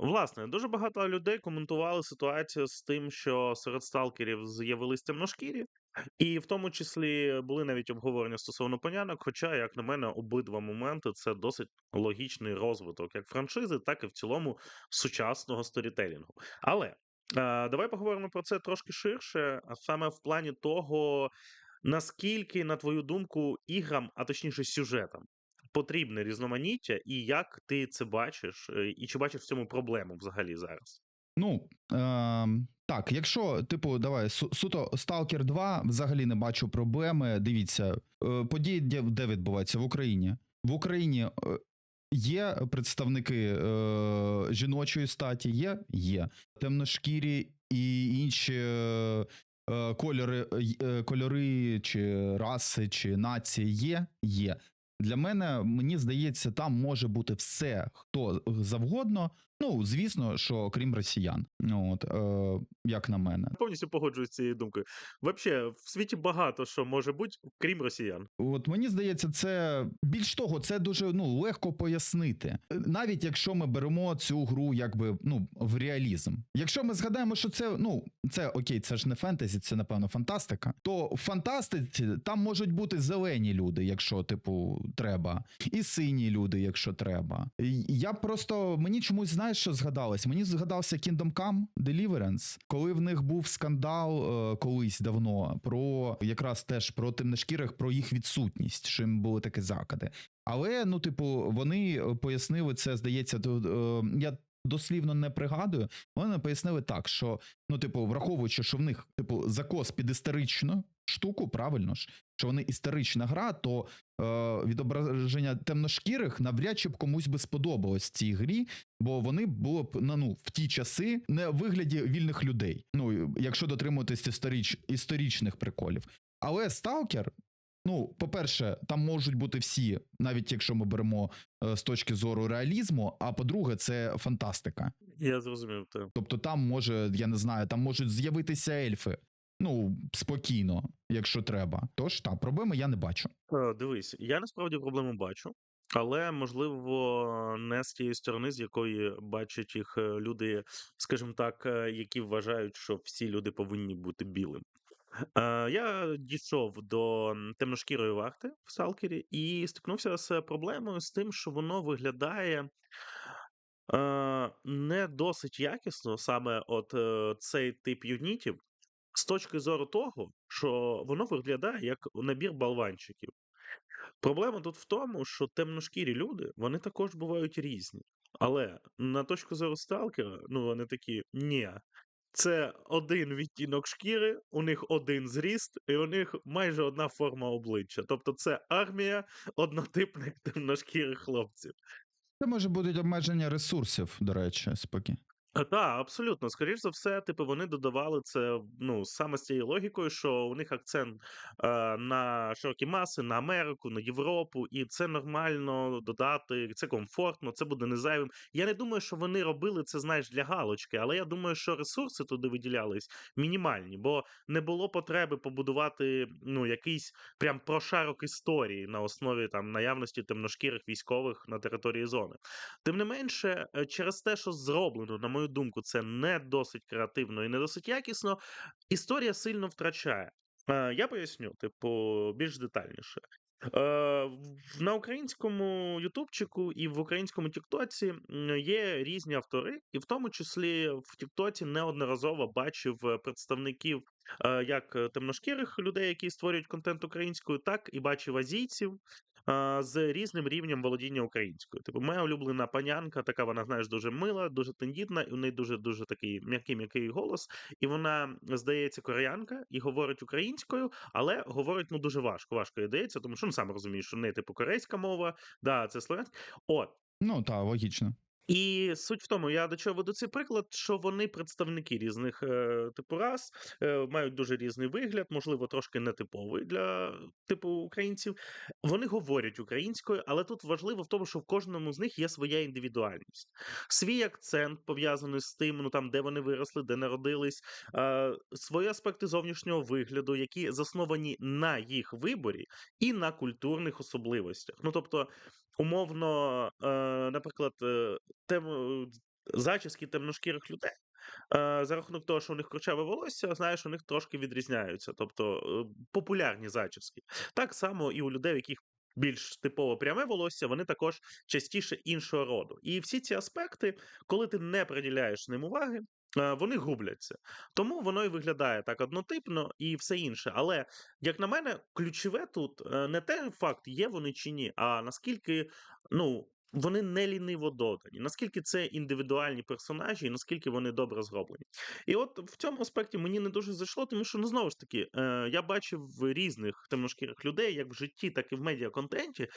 Власне, дуже багато людей коментували ситуацію з тим, що серед сталкерів з'явились темношкірі, і в тому числі були навіть обговорення стосовно панянок. Хоча, як на мене, обидва моменти це досить логічний розвиток як франшизи, так і в цілому сучасного сторітелінгу. Але е, давай поговоримо про це трошки ширше, а саме в плані того, наскільки, на твою думку, іграм, а точніше сюжетам, потрібне різноманіття, і як ти це бачиш, е, і чи бачиш в цьому проблему взагалі зараз? Ну е, так, якщо, типу, давай су- суто Stalker 2, взагалі не бачу проблеми. Дивіться, е, події де, де відбуваються в Україні. В Україні е, є представники е, жіночої статі, є, є темношкірі і інші е, е, кольори, е, кольори чи раси, чи нації є, є. Для мене мені здається, там може бути все, хто завгодно. Ну, звісно, що крім росіян. Ну, От, е, як на мене. Повністю погоджуюсь з цією думкою. Взагалі, в світі багато що може бути, крім росіян. От мені здається, це більш того, це дуже ну легко пояснити. Навіть якщо ми беремо цю гру, якби ну в реалізм. Якщо ми згадаємо, що це ну це окей, це ж не фентезі, це напевно фантастика. То в фантастиці там можуть бути зелені люди, якщо типу треба, і сині люди, якщо треба. Я просто мені чомусь знаєш, що згадалось? Мені згадався Kingdom Come Deliverance, коли в них був скандал е, колись давно про якраз теж про темношкірих, про їх відсутність, що їм були такі закиди. Але ну, типу, вони е, пояснили це, здається, то, е, я. Дослівно не пригадую, вони пояснили так, що ну, типу, враховуючи, що в них типу закос під історичну штуку, правильно ж, що вони історична гра, то е, відображення темношкірих навряд чи б комусь би сподобалось в цій грі, бо вони було б ну, ну, в ті часи не в вигляді вільних людей. Ну, якщо дотримуватись історич, історичних приколів. Але Сталкер, ну, по-перше, там можуть бути всі, навіть якщо ми беремо е, з точки зору реалізму. А по-друге, це фантастика. Я зрозумів те. Тобто, там може, я не знаю, там можуть з'явитися ельфи. Ну, спокійно, якщо треба. Тож так, проблеми я не бачу. Е, Дивись, я насправді проблему бачу, але можливо не з тієї сторони, з якої бачать їх е, люди, скажімо так, е, які вважають, що всі люди повинні бути білим. Я дійшов до темношкірої варти в Салкері і стикнувся з проблемою з тим, що воно виглядає не досить якісно, саме от цей тип юнітів, з точки зору того, що воно виглядає як набір болванчиків. Проблема тут в тому, що темношкірі люди, вони також бувають різні. Але на точку зору сталкера, ну вони такі, ні, це один відтінок шкіри, у них один зріст, і у них майже одна форма обличчя. Тобто це армія однотипних темношкірих хлопців. Це може бути обмеження ресурсів, до речі, спокій. Так, абсолютно. Скоріш за все, типу, вони додавали це ну, саме з цією логікою, що у них акцент е, на широкі маси, на Америку, на Європу, і це нормально додати, це комфортно, це буде незайвим. Я не думаю, що вони робили це, знаєш, для галочки, але я думаю, що ресурси туди виділялись мінімальні, бо не було потреби побудувати ну, якийсь прям прошарок історії на основі там наявності темношкірих військових на території зони. Тим не менше, е, через те, що зроблено, на мою думку, це не досить креативно і не досить якісно, історія сильно втрачає. Е, Я поясню, типу, більш детальніше. Е, На українському Ютубчику і в українському Тіктоці є різні автори, і в тому числі в Тіктоці неодноразово бачив е, представників як темношкірих людей, які створюють контент українською, так і бачив азійців, з різним рівнем володіння українською. Типу, моя улюблена панянка, така вона, знаєш, дуже мила, дуже тендітна, і у неї дуже дуже такий м'який м'який голос. І вона, здається, кореянка і говорить українською, але говорить ну дуже важко. Важко йдеться, тому що ну сам розумієш, що не типу корейська мова, да, це слов'янська. От. Ну так, логічно. І суть в тому, я до чого веду цей приклад, що вони представники різних е, типу рас, е, мають дуже різний вигляд, можливо, трошки нетиповий для типу українців. Вони говорять українською, але тут важливо в тому, що в кожному з них є своя індивідуальність, свій акцент пов'язаний з тим, ну там де вони виросли, де народились, е, свої аспекти зовнішнього вигляду, які засновані на їх виборі і на культурних особливостях. Ну тобто. Умовно, е, наприклад, е, тему зачіски темношкірих людей, е, за рахунок того, що у них курчаве волосся, знаєш, у них трошки відрізняються. Тобто е, популярні зачіски. Так само і у людей, у яких більш типово пряме волосся, вони також частіше іншого роду. І всі ці аспекти, коли ти не приділяєш ним уваги, е, вони губляться. Тому воно і виглядає так однотипно і все інше. Але, як на мене, ключове тут е, не те факт, є вони чи ні, а наскільки ну, вони не ліниво додані, наскільки це індивідуальні персонажі, і наскільки вони добре зроблені. І от в цьому аспекті мені не дуже зайшло, тому що ну знову ж таки, е, я бачив різних темношкірих людей, як в житті, так і в медіаконтенті,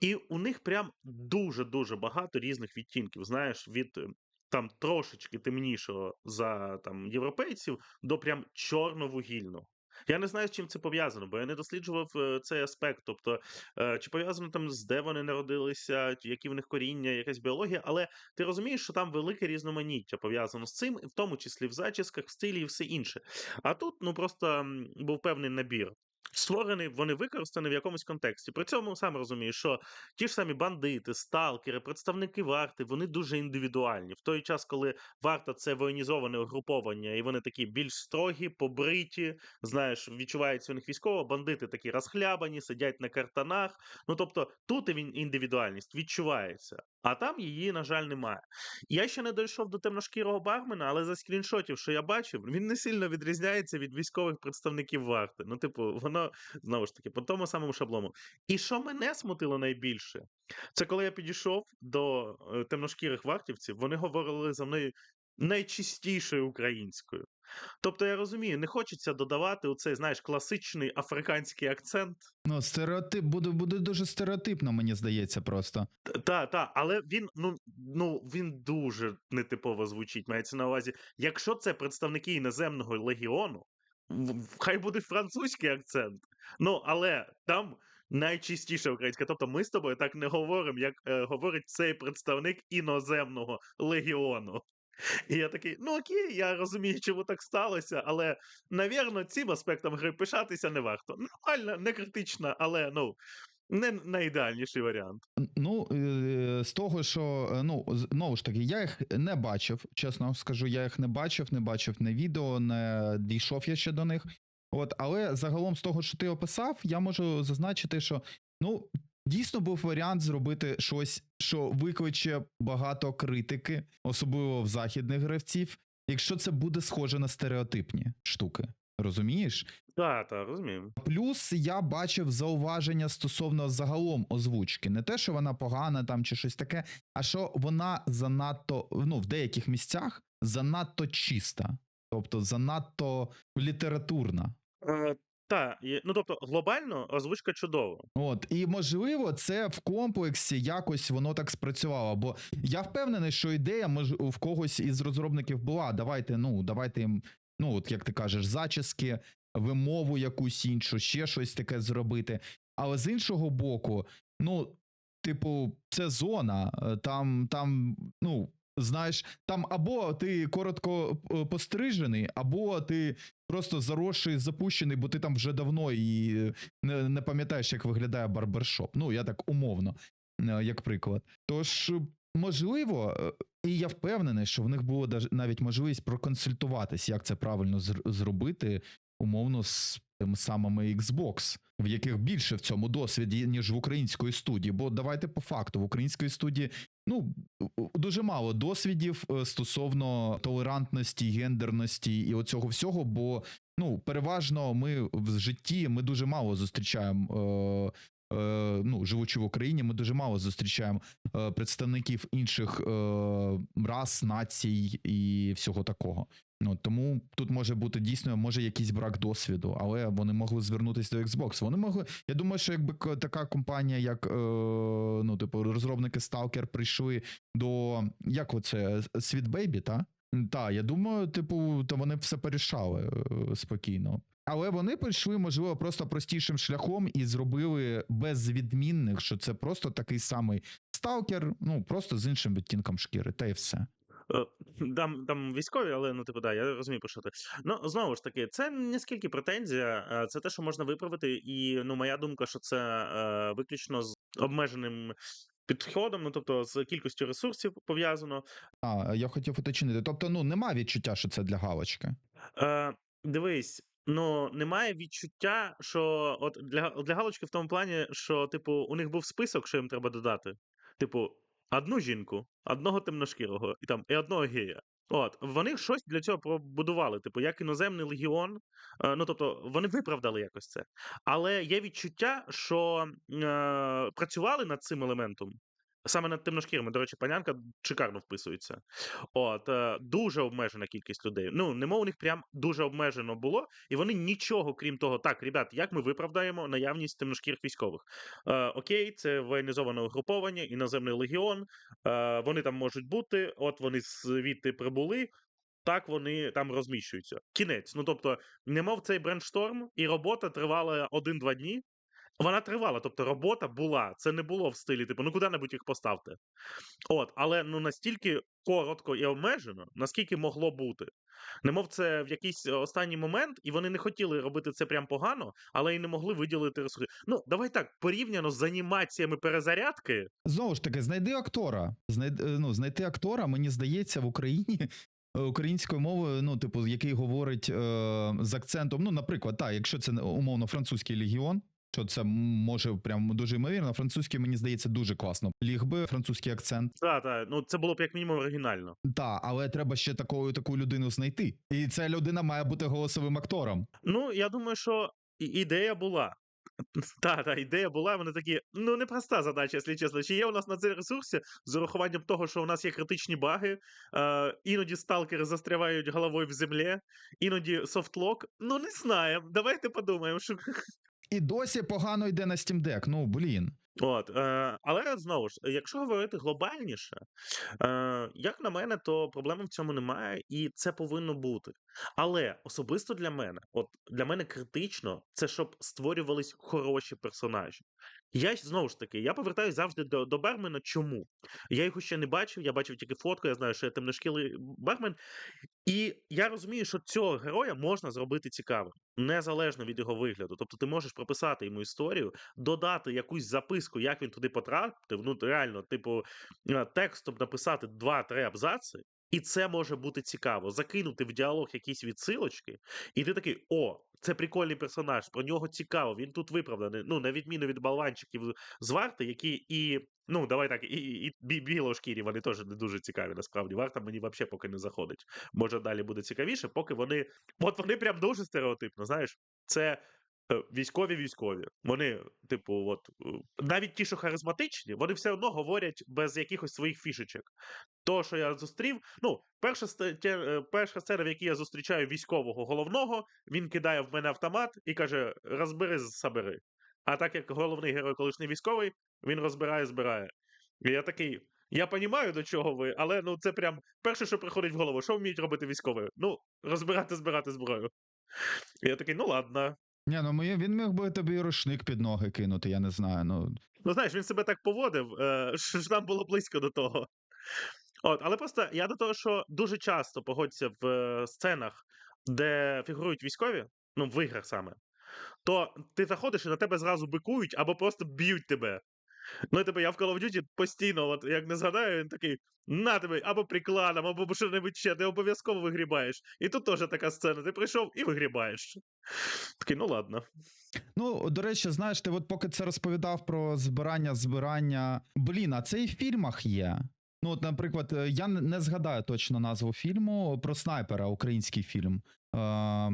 і у них прям дуже-дуже багато різних відтінків. Знаєш, від е, там трошечки темнішого за там європейців до прям чорно-вугільного. Я не знаю, з чим це пов'язано, бо я не досліджував е, цей аспект. Тобто, е, чи пов'язано там з де вони народилися, які в них коріння, якась біологія, але ти розумієш, що там велике різноманіття пов'язано з цим, в тому числі в зачісках, в стилі і все інше. А тут ну просто був певний набір. Створений, вони використані в якомусь контексті. При цьому сам розумієш, що ті ж самі бандити, сталкери, представники варти, вони дуже індивідуальні. В той час, коли варта це воєнізоване угруповання, і вони такі більш строгі, побриті, знаєш, відчувається у них військово, бандити такі розхлябані, сидять на картанах. Ну тобто тут він індивідуальність відчувається, а там її, на жаль, немає. Я ще не дійшов до темношкірого бармена, але за скріншотів, що я бачив, він не сильно відрізняється від військових представників варти. Ну, типу, воно знову ж таки по тому самому шаблону. І що мене смутило найбільше, це коли я підійшов до е, темношкірих вартівців, вони говорили за мною найчистішою українською. Тобто, я розумію, не хочеться додавати оцей, знаєш, класичний африканський акцент. Ну, стереотип буде, буде дуже стереотипно, мені здається, просто. Т- Та, та, але він ну, ну він дуже нетипово звучить. Мається на увазі, якщо це представники іноземного легіону, хай буде французький акцент. Ну, але там найчистіша українська. Тобто ми з тобою так не говоримо, як е, говорить цей представник іноземного легіону. І я такий, ну окей, я розумію, чому так сталося, але, навірно, цим аспектом гри пишатися не варто. Нормально, не критично, але ну, не найідеальніший варіант. Ну, е, з того, що е, ну знову ж таки, я їх не бачив, чесно скажу, я їх не бачив, не бачив не відео, не дійшов я ще до них. От, але загалом з того, що ти описав, я можу зазначити, що ну дійсно був варіант зробити щось, що викличе багато критики, особливо в західних гравців, якщо це буде схоже на стереотипні штуки. Розумієш? Так, так, розумію. Плюс я бачив зауваження стосовно загалом озвучки. Не те, що вона погана там чи щось таке, а що вона занадто, ну, в деяких місцях занадто чиста, тобто занадто літературна. Та, ну тобто, глобально озвучка чудова. От, і можливо, це в комплексі якось воно так спрацювало. Бо я впевнений, що ідея мож, в когось із розробників була. Давайте, ну, давайте їм, ну, от як ти кажеш, зачіски, вимову якусь іншу, ще щось таке зробити. Але з іншого боку, ну, типу, це зона, е, там, там, ну. Знаєш, там або ти коротко е, пострижений, або ти просто заросший, запущений, бо ти там вже давно і е, не, не пам'ятаєш, як виглядає барбершоп. Ну, я так умовно, е, як приклад. Тож, можливо, е, і я впевнений, що в них було навіть можливість проконсультуватись, як це правильно зр- зробити, умовно, з самими Xbox, в яких більше в цьому досвіді, ніж в української студії. Бо давайте по факту, в української студії ну дуже мало досвідів е, стосовно толерантності, гендерності і оцього всього. Бо ну переважно ми в житті ми дуже мало зустрічаємо. Е, е, ну, живучи в Україні, ми дуже мало зустрічаємо е, представників інших рас, націй і всього такого. Ну тому тут може бути дійсно може якийсь брак досвіду, але вони могли звернутися до Xbox. Вони могли. Я думаю, що якби така компанія, як е, ну, типу, розробники Stalker прийшли до як оце Sweet Baby, та? Так, я думаю, типу, то вони все порішали е, спокійно. Але вони прийшли, можливо, просто простішим шляхом і зробили без відмінних, що це просто такий самий сталкер, ну просто з іншим відтінком шкіри, та й все. Е, Там, там військові, але ну, типу, да, я розумію, про що ти. Ну, знову ж таки, це не скільки претензія, це те, що можна виправити. І ну, моя думка, що це е, виключно з обмеженим підходом, ну тобто з кількістю ресурсів пов'язано. А, я хотів уточнити. Тобто, ну, нема відчуття, що це для галочки. Е, дивись, ну немає відчуття, що от для, для галочки в тому плані, що, типу, у них був список, що їм треба додати. Типу, одну жінку, одного темношкірого і там і одного гея. От, вони щось для цього побудували, типу, як іноземний легіон. Е, ну, тобто, вони виправдали якось це. Але є відчуття, що е, працювали над цим елементом. Саме над темношкірими, до речі, панянка шикарно вписується. От, е, дуже обмежена кількість людей. Ну, немов у них прям дуже обмежено було, і вони нічого, крім того, так, ребят, як ми виправдаємо наявність темношкірих військових? Е, окей, це воєнізоване угруповання, іноземний легіон, е, вони там можуть бути, от вони звідти прибули. Так вони там розміщуються. Кінець. Ну тобто, немов цей брендшторм, і робота тривала один-два дні. Вона тривала, тобто робота була. Це не було в стилі, типу, ну куди-небудь їх поставте. От, але ну настільки коротко і обмежено, наскільки могло бути. Немов це в якийсь останній момент, і вони не хотіли робити це прям погано, але і не могли виділити ресурси. Ну, давай так, порівняно з анімаціями перезарядки. Знову ж таки, знайди актора. Знайди, ну, знайти актора, мені здається, в Україні е, українською мовою, ну, типу, який говорить е, з акцентом. Ну, наприклад, так, якщо це умовно французький легіон. Що це може прям дуже ймовірно. Французький, мені здається, дуже класно. Ліг би французький акцент. Так, так, ну це було б як мінімум оригінально. Та, але треба ще такою таку людину знайти. І ця людина має бути голосовим актором. Ну, я думаю, що ідея була. Та, та, ідея була, вони такі, ну непроста задача, якщо чесно. Чи є у нас на це ресурси з урахуванням того, що у нас є критичні баги, е, іноді сталкери застрявають головою в землі, іноді софтлок. Ну, не знаємо. Давайте подумаємо, що І досі погано йде на Steam Deck. Ну блін. От, е, але знову ж, якщо говорити глобальніше, е, як на мене, то проблеми в цьому немає, і це повинно бути. Але особисто для мене, от для мене критично, це щоб створювались хороші персонажі. Я знову ж таки, я повертаюся завжди до, до Бермена. Чому? Я його ще не бачив, я бачив тільки фотку, я знаю, що я темношкілий Бермен. І я розумію, що цього героя можна зробити цікавим, незалежно від його вигляду. Тобто ти можеш прописати йому історію, додати якусь записку, як він туди потрапив. Ну, реально, типу, е, текстом написати два-три абзаци, і це може бути цікаво. Закинути в діалог якісь відсилочки, і ти такий: о, це прикольний персонаж, про нього цікаво, він тут виправданий. Ну, на відміну від болванчиків з варти, які і. Ну, давай так, і, і, і білошкірі вони теж не дуже цікаві, насправді. Варта мені взагалі поки не заходить. Може, далі буде цікавіше, поки вони. От вони прям дуже стереотипно, знаєш. Це військові військові. Вони, типу, от е, навіть ті, що харизматичні, вони все одно говорять без якихось своїх фішечок. То, що я зустрів, ну, перша, те- е, перша сцена, в якій я зустрічаю військового головного, він кидає в мене автомат і каже: розбери, собери. А так як головний герой колишній військовий, він розбирає, збирає. І я такий. Я розумію, до чого ви, але ну це прям перше, що приходить в голову, що вміють робити військові? Ну, розбирати, збирати зброю. І я такий, ну ладно. Ні, ну моє- він міг би тобі рушник під ноги кинути, я не знаю. Ну Ну, знаєш, він себе так поводив, е, що ж нам було близько до того. От, але просто я до того, що дуже часто погодься в е, сценах, де фігурують військові, ну, в іграх саме, то ти заходиш і на тебе зразу бикують або просто б'ють тебе. Ну, типу, я в Call of Duty постійно, от як не згадаю, він такий. На тебе, або прикладом, або що-небудь ще, ти обов'язково вигрібаєш. І тут теж така сцена. Ти прийшов і вигрібаєш. Такий, ну ладно. Ну, до речі, знаєш, ти от поки це розповідав про збирання, збирання. Блін, а це і в фільмах є. Ну, от, наприклад, е, я не- згадаю точно назву фільму про снайпера, український фільм. Е,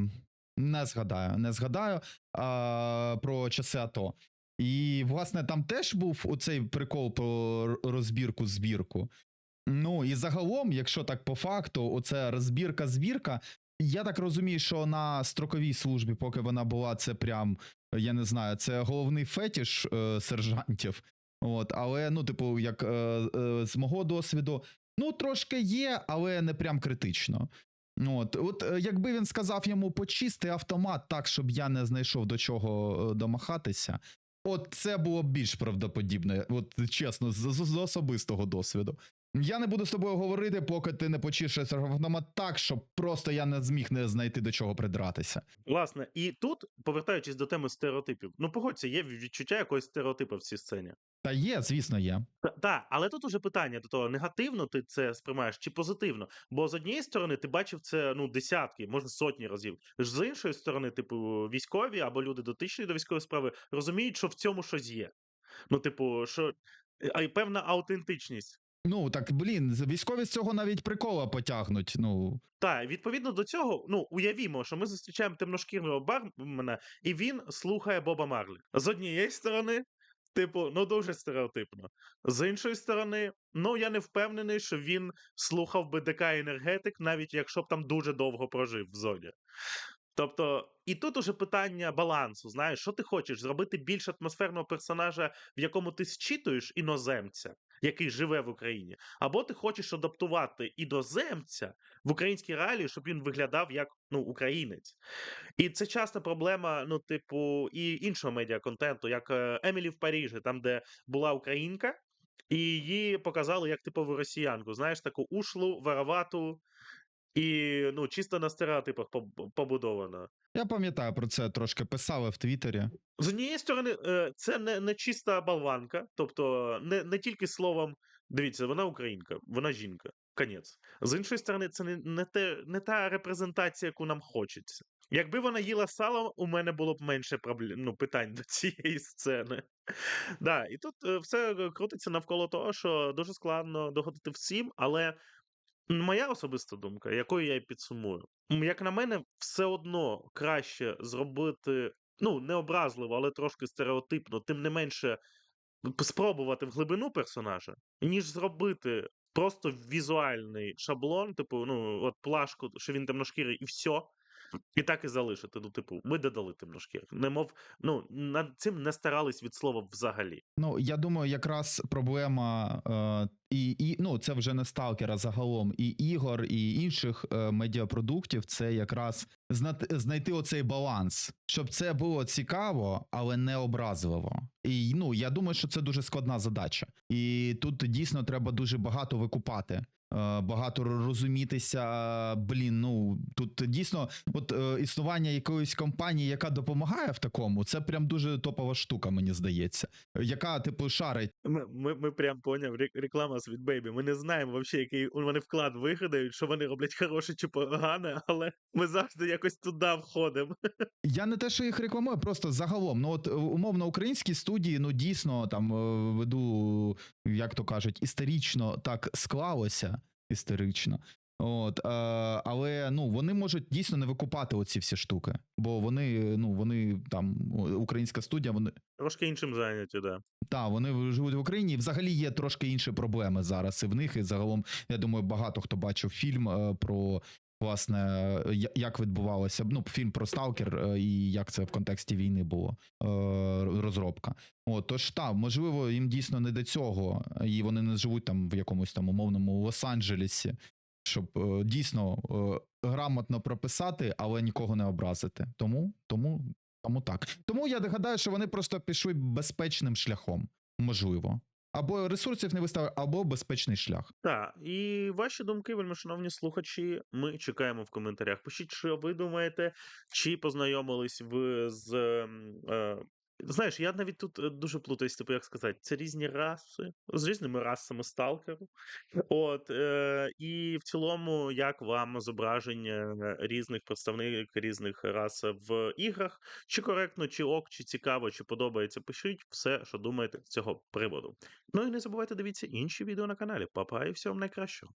не згадаю, не згадаю е, про часи АТО. І, власне, там теж був оцей прикол про розбірку збірку. Ну і загалом, якщо так по факту, оце розбірка збірка. Я так розумію, що на строковій службі, поки вона була, це прям я не знаю, це головний фетіш е, сержантів. От, але ну, типу, як е, е, з мого досвіду, ну трошки є, але не прям критично. От, от е, якби він сказав йому почисти автомат так, щоб я не знайшов до чого е, домахатися. От це було більш правдоподібне, от чесно, з, з, з особистого досвіду. Я не буду з тобою говорити, поки ти не почішеш автомат так, щоб просто я не зміг не знайти до чого придратися. Власне, і тут, повертаючись до теми стереотипів, ну погодься, є відчуття якогось стереотипу в цій сцені. Та є, звісно, є. Так, але тут уже питання до того, негативно ти це сприймаєш чи позитивно. Бо з однієї сторони ти бачив це ну десятки, можна сотні разів. З іншої сторони, типу, військові або люди дотичні до військової справи розуміють, що в цьому щось є. Ну, типу, що а й певна аутентичність. Ну так блін, військові з цього навіть прикола потягнуть. Ну Так, відповідно до цього, ну уявімо, що ми зустрічаємо темношкірного бармена, і він слухає Боба Марлі. З однієї сторони, типу, ну дуже стереотипно. З іншої сторони, ну я не впевнений, що він слухав би ДК енергетик, навіть якщо б там дуже довго прожив в зоні. Тобто, і тут уже питання балансу. Знаєш, що ти хочеш зробити більш атмосферного персонажа, в якому ти зчитуєш іноземця, який живе в Україні, або ти хочеш адаптувати іноземця в українській реалії, щоб він виглядав як ну, українець. І це часто проблема, ну, типу, і іншого медіаконтенту, як е, Емілі в Парижі, там, де була українка, і її показали як типову росіянку. Знаєш, таку ушлу, воровату. І ну, чисто на стереотипах поб- побудовано. я пам'ятаю про це трошки писали в Твіттері. З однієї сторони, е, це не, не чиста болванка, тобто не, не тільки словом, дивіться, вона українка, вона жінка. Конець. З іншої сторони, це не, не, те, не та репрезентація, яку нам хочеться. Якби вона їла сало, у мене було б менше проблем, ну, питань до цієї сцени. Да, і тут е, все крутиться навколо того, що дуже складно догодити всім, але моя особиста думка, якою я і підсумую, як на мене, все одно краще зробити, ну, не образливо, але трошки стереотипно, тим не менше спробувати в глибину персонажа, ніж зробити просто візуальний шаблон, типу, ну, от плашку, що він темношкірий, і все. І так і залишити. Ну, типу, ми додали темношкірих. Немов, ну, над цим не старались від слова взагалі. Ну я думаю, якраз проблема е, і, і ну це вже не сталкера загалом, і ігор, і інших е, медіапродуктів. Це якраз знати, знайти оцей баланс, щоб це було цікаво, але не образливо. І ну я думаю, що це дуже складна задача, і тут дійсно треба дуже багато викупати. Е, Багато розумітися, блін. Ну тут дійсно, от е, існування якоїсь компанії, яка допомагає в такому, це прям дуже топова штука, мені здається яка типу шарить. Ми, ми, ми прям поняв рек- реклама з Baby. Ми не знаємо вообще, який вони вклад вигадають, що вони роблять хороше чи погане, але ми завжди якось туди входимо. Я не те, що їх рекламую, просто загалом. Ну от умовно українські студії, ну дійсно там е, веду, як то кажуть, історично так склалося. Історично. От, е, але ну вони можуть дійсно не викупати оці всі штуки, бо вони, ну вони там українська студія, вони Трошки іншим зайняті, да. Та, вони живуть в Україні. І взагалі є трошки інші проблеми зараз і в них. І загалом, я думаю, багато хто бачив фільм е, про власне, як відбувалося. Ну, фільм про сталкер е, і як це в контексті війни було е, розробка. От, тож та, можливо, їм дійсно не до цього, і вони не живуть там в якомусь там умовному Лос-Анджелесі, щоб е, дійсно грамотно прописати, але нікого не образити. Тому, тому, тому так. Тому я гадаю, що вони просто пішли безпечним шляхом, можливо. Або ресурсів не виставили, або безпечний шлях. Так, і ваші думки, вельми шановні слухачі, ми чекаємо в коментарях. Пишіть, що ви думаєте, чи познайомились ви з. ем, Е, знаєш, я навіть тут е, дуже плутаюсь, типу, як сказати, це різні раси, з різними расами сталкеру. От, е, і в цілому, як вам зображення різних представників різних рас в іграх? Чи коректно, чи ок, чи цікаво, чи подобається? Пишіть все, що думаєте з цього приводу. Ну і не забувайте дивіться інші відео на каналі. Папа і всього найкращого.